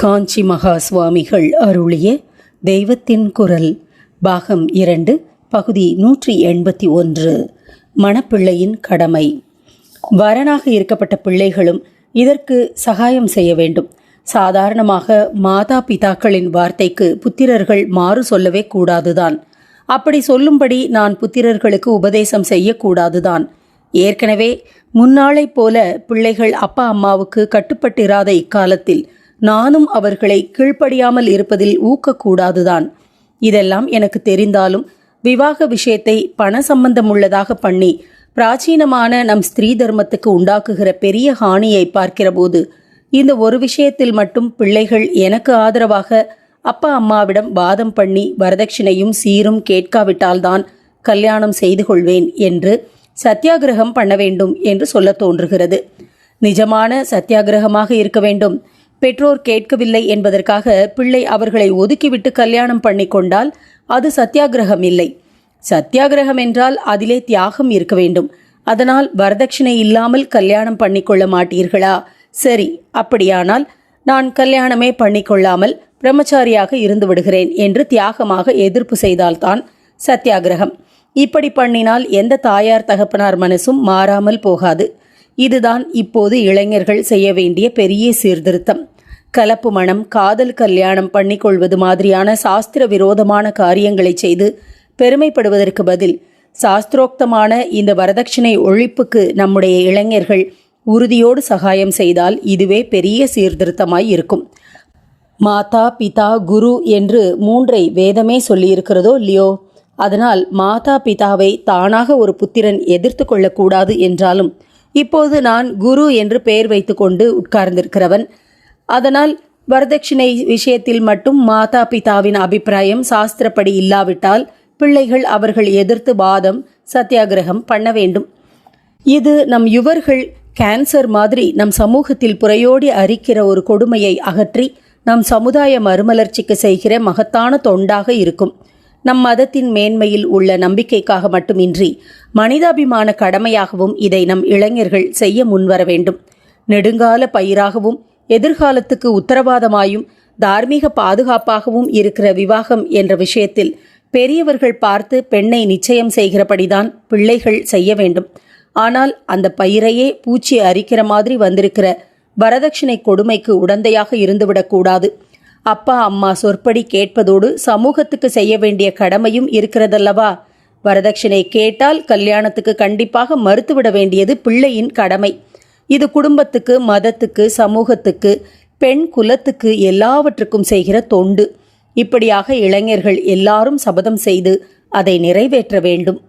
காஞ்சி மகா சுவாமிகள் அருளிய தெய்வத்தின் குரல் பாகம் இரண்டு பகுதி நூற்றி எண்பத்தி ஒன்று. மணப்பிள்ளையின் கடமை. வரனாக இருக்கப்பட்ட பிள்ளைகளும் இதற்கு சகாயம் செய்ய வேண்டும். சாதாரணமாக மாதா பிதாக்களின் வார்த்தைக்கு புத்திரர்கள் மாறு சொல்லவே கூடாதுதான். அப்படி சொல்லும்படி நான் புத்திரர்களுக்கு உபதேசம் செய்யக்கூடாதுதான். ஏற்கனவே முன்னாளைப் போல பிள்ளைகள் அப்பா அம்மாவுக்கு கட்டுப்பட்டிராத இக்காலத்தில் நானும் அவர்களை கீழ்ப்படியாமல் இருப்பதில் ஊக்கக்கூடாதுதான். இதெல்லாம் எனக்கு தெரிந்தாலும் விவாக விஷயத்தை பண சம்பந்தமுள்ளதாக பண்ணி பிராச்சீனமான நம் ஸ்திரீ தர்மத்துக்கு உண்டாக்குகிற பெரிய ஹானியை பார்க்கிறபோது இந்த ஒரு விஷயத்தில் மட்டும் பிள்ளைகள் எனக்கு ஆதரவாக அப்பா அம்மாவிடம் வாதம் பண்ணி வரதட்சணையும் சீரும் கேட்காவிட்டால்தான் கல்யாணம் செய்து கொள்வேன் என்று சத்தியாகிரகம் பண்ண வேண்டும் என்று சொல்ல தோன்றுகிறது. நிஜமான சத்தியாகிரகமாக இருக்க வேண்டும். பெற்றோர் கேட்கவில்லை என்பதற்காக பிள்ளை அவர்களை ஒதுக்கிவிட்டு கல்யாணம் பண்ணி கொண்டால் அது சத்தியாகிரகம் இல்லை. சத்தியாகிரகம் என்றால் அதிலே தியாகம் இருக்க வேண்டும். அதனால் வரதட்சணை இல்லாமல் கல்யாணம் பண்ணிக்கொள்ள மாட்டீர்களா? சரி அப்படியானால் நான் கல்யாணமே பண்ணிக்கொள்ளாமல் பிரம்மச்சாரியாக இருந்து விடுகிறேன் என்று தியாகமாக எதிர்ப்பு செய்தால்தான் சத்தியாகிரகம். இப்படி பண்ணினால் எந்த தாயார் தகப்பனார் மனசும் மாறாமல் போகாது. இதுதான் இப்போது இளைஞர்கள் செய்ய வேண்டிய பெரிய சீர்திருத்தம். கலப்பு மணம் காதல் கல்யாணம் பண்ணிக்கொள்வது மாதிரியான சாஸ்திர விரோதமான காரியங்களை செய்து பெருமைப்படுவதற்கு பதில் சாஸ்திரோக்தமான இந்த வரதட்சணை ஒழிப்புக்கு நம்முடைய இளைஞர்கள் உறுதியோடு சகாயம் செய்தால் இதுவே பெரிய சீர்திருத்தமாய் இருக்கும். மாதா பிதா குரு என்று மூன்றை வேதமே சொல்லியிருக்கிறதோ இல்லையோ? அதனால் மாதா பிதாவை தானாக ஒரு புத்திரன் எதிர்த்து கொள்ளக்கூடாது என்றாலும் இப்போது நான் குரு என்று பெயர் வைத்துக்கொண்டு உட்கார்ந்திருக்கிறவன் அதனால் வரதட்சணை விஷயத்தில் மட்டும் மாதா பிதாவின் அபிப்பிராயம் சாஸ்திரப்படி இல்லாவிட்டால் பிள்ளைகள் அவர்கள் எதிர்த்து வாதம் சத்தியாகிரகம் பண்ண வேண்டும். இது நம் யுவர்கள் கேன்சர் மாதிரி நம் சமூகத்தில் புறையோடி அரிக்கிற ஒரு கொடுமையை அகற்றி நம் சமுதாய மறுமலர்ச்சிக்கு செய்கிற மகத்தான தொண்டாக இருக்கும். நம் மதத்தின் மேன்மையில் உள்ள நம்பிக்கைக்காக மட்டுமின்றி மனிதாபிமான கடமையாகவும் இதை நம் இளைஞர்கள் செய்ய முன்வர வேண்டும். நெடுங்கால பயிராகவும் எதிர்காலத்துக்கு உத்தரவாதமாயும் தார்மீக பாதுகாப்பாகவும் இருக்கிற விவாகம் என்ற விஷயத்தில் பெரியவர்கள் பார்த்து பெண்ணை நிச்சயம் செய்கிறபடிதான் பிள்ளைகள் செய்ய வேண்டும். ஆனால் அந்த பயிரையே பூச்சி அரிக்கிற மாதிரி வந்திருக்கிற வரதட்சணை கொடுமைக்கு உடந்தையாக இருந்துவிடக்கூடாது அப்பா அம்மா சொற்படி கேட்பதோடு சமூகத்துக்கு செய்ய வேண்டிய கடமையும் இருக்கிறதல்லவா? வரதட்சணை கேட்டால் கல்யாணத்துக்கு கண்டிப்பாக மறுத்துவிட வேண்டியது பிள்ளையின் கடமை. இது குடும்பத்துக்கு மதத்துக்கு சமூகத்துக்கு பெண் குலத்துக்கு எல்லாவற்றுக்கும் செய்கிற தொண்டு. இப்படியாக இளைஞர்கள் எல்லாரும் சபதம் செய்து அதை நிறைவேற்ற வேண்டும்.